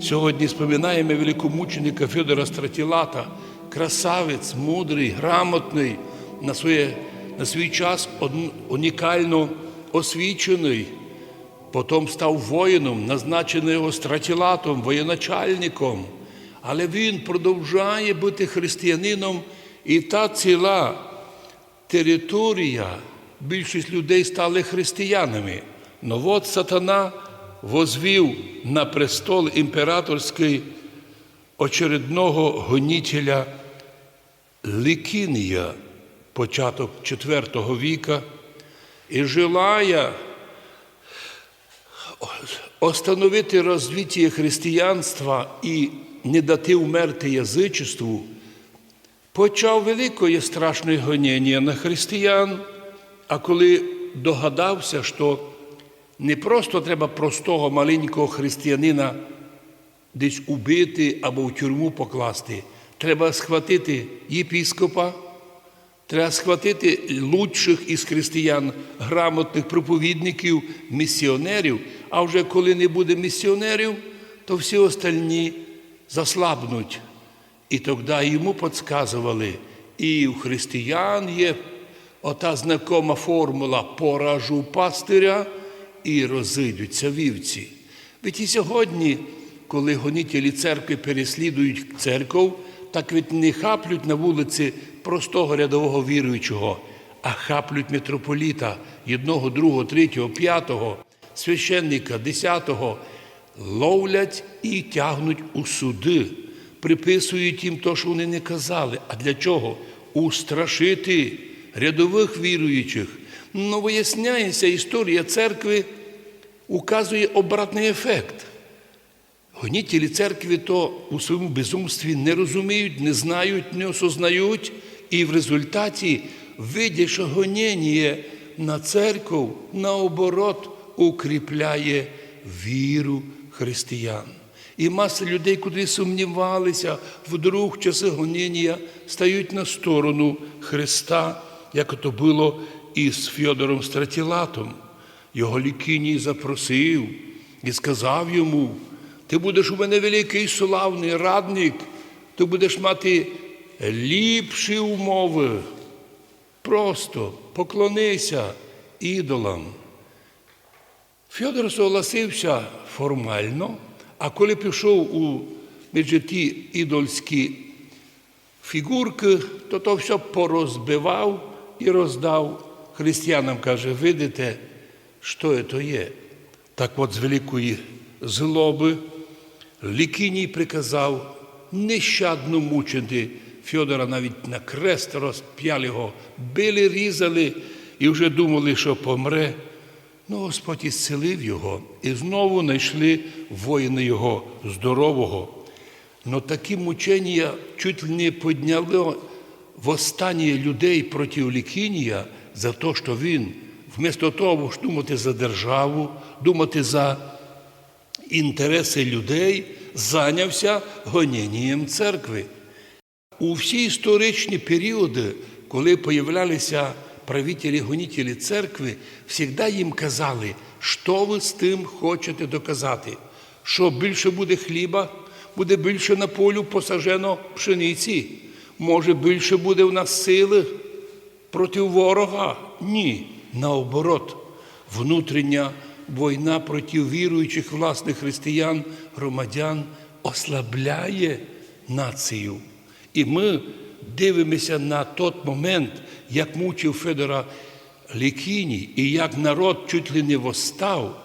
Сьогодні споминаємо великомученика Федора Стратілата, красавець, мудрий, грамотний, на, своє, на свій час унікально освічений. Потім став воїном, назначений його стратілатом, воєначальником. Але він продовжує бути християнином, і та ціла територія, більшість людей стали християнами. Но от сатана возвів на престол імператорський очередного гонителя Ликінія, початок IV віка, і желая остановити розвиття християнства і не дати умерти язичеству, почав велике і страшне гоніння на християн, а коли догадався, що не просто треба простого маленького християнина десь убити або в тюрму покласти, треба схватити єпіскопа, Треба схватити лучших із християн, грамотних проповідників, місіонерів, а вже коли не буде місіонерів, то всі остальні заслабнуть. І тоді йому підказували, і у християн є ота знакома формула поражу пастиря і розійдуться вівці. Ведь і сьогодні, коли гонителі церкви переслідують церков, так ведь не хаплють на вулиці простого рядового віруючого, а хаплють митрополіта одного, другого, третього, п'ятого, священника, десятого, ловлять і тягнуть у суди, приписують їм то, що вони не казали. А для чого? Устрашити рядових віруючих. Ну, виясняється, історія церкви указує обратний ефект. Гонітелі церкви то у своєму безумстві не розуміють, не знають, не осознають, і в результаті видять, що гоніння на церкву наоборот укріпляє віру християн. І маса людей, куди сумнівалися, вдруг часи гоніння стають на сторону Христа, як то було із Фьодором Стратілатом. Його лікіній запросив і сказав йому, ти будеш у мене великий славний радник, ти будеш мати ліпші умови. Просто поклонися ідолам. Фьодор согласився формально, а коли пішов у ті ідольські фігурки, то то все порозбивав і роздав християнам. Каже, видите, що це є? Так от з великої злоби Лікіній приказав нещадно мучити Фьодора навіть на крест розп'яли його, били, різали і вже думали, що помре. Ну, Господь ісцелив його, і знову знайшли воїни його здорового. Но такі мучення чуть не підняли восстання людей проти Лікінія за те, що він, вмісто того, щоб думати за державу, думати за інтереси людей, зайнявся гонінням церкви. У всі історичні періоди, коли появлялися правителі гонітелі церкви, завжди їм казали, що ви з тим хочете доказати, що більше буде хліба, буде більше на полю посажено пшениці, може більше буде в нас сили проти ворога? Ні, наоборот, внутрішня війна проти віруючих власних християн, громадян ослабляє націю. І ми дивимося на той момент, як мучив Федора Лікіній, і як народ чуть ли не восстав,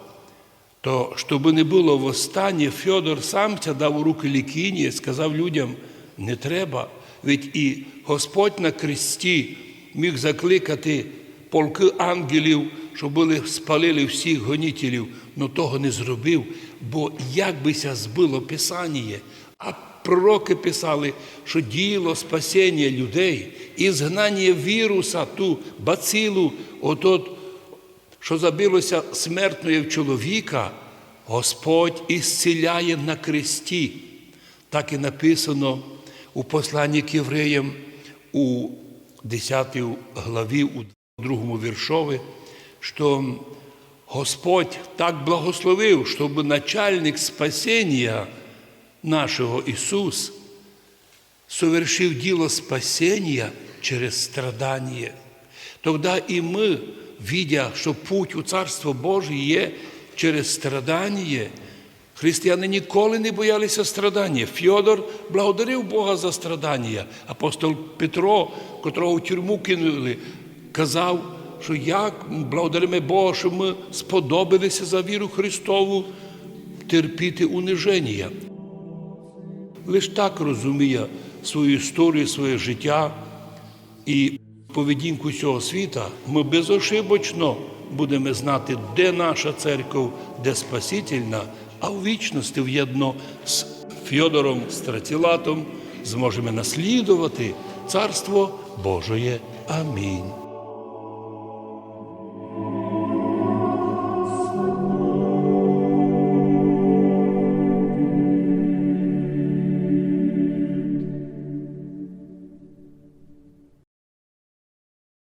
то щоб не було восстання, Федор сам це дав у руки Лікінія, сказав людям, не треба. Ведь і Господь на кресті міг закликати полки ангелів, щоб були спалили всіх гонітелів, але того не зробив, бо як бися збило Писання, а пророки писали, що діло спасіння людей і згнання віруса, ту бацилу, отот, що забилося смертної в чоловіка, Господь ісціляє на кресті. Так і написано у посланні к євреям у 10 главі, у другому віршові, що Господь так благословив, щоб начальник спасіння нашего Иисус совершив дело спасения через страдание. Тогда и мы, видя, що путь у Царство Боже є через страдання, християни ніколи не боялися страдання. Фьодор благодарив Бога за страдання. Апостол Петро, котрого в тюрму кинули, казав, що як благодаримо Бога, що ми сподобалися за віру Христову терпіти униження. Лиш так розуміє свою історію, своє життя і поведінку цього світа, ми безошибочно будемо знати, де наша церква, де Спасительна, а в вічності в'єдно з Фьодором Стратілатом зможемо наслідувати Царство Божоє. Амінь.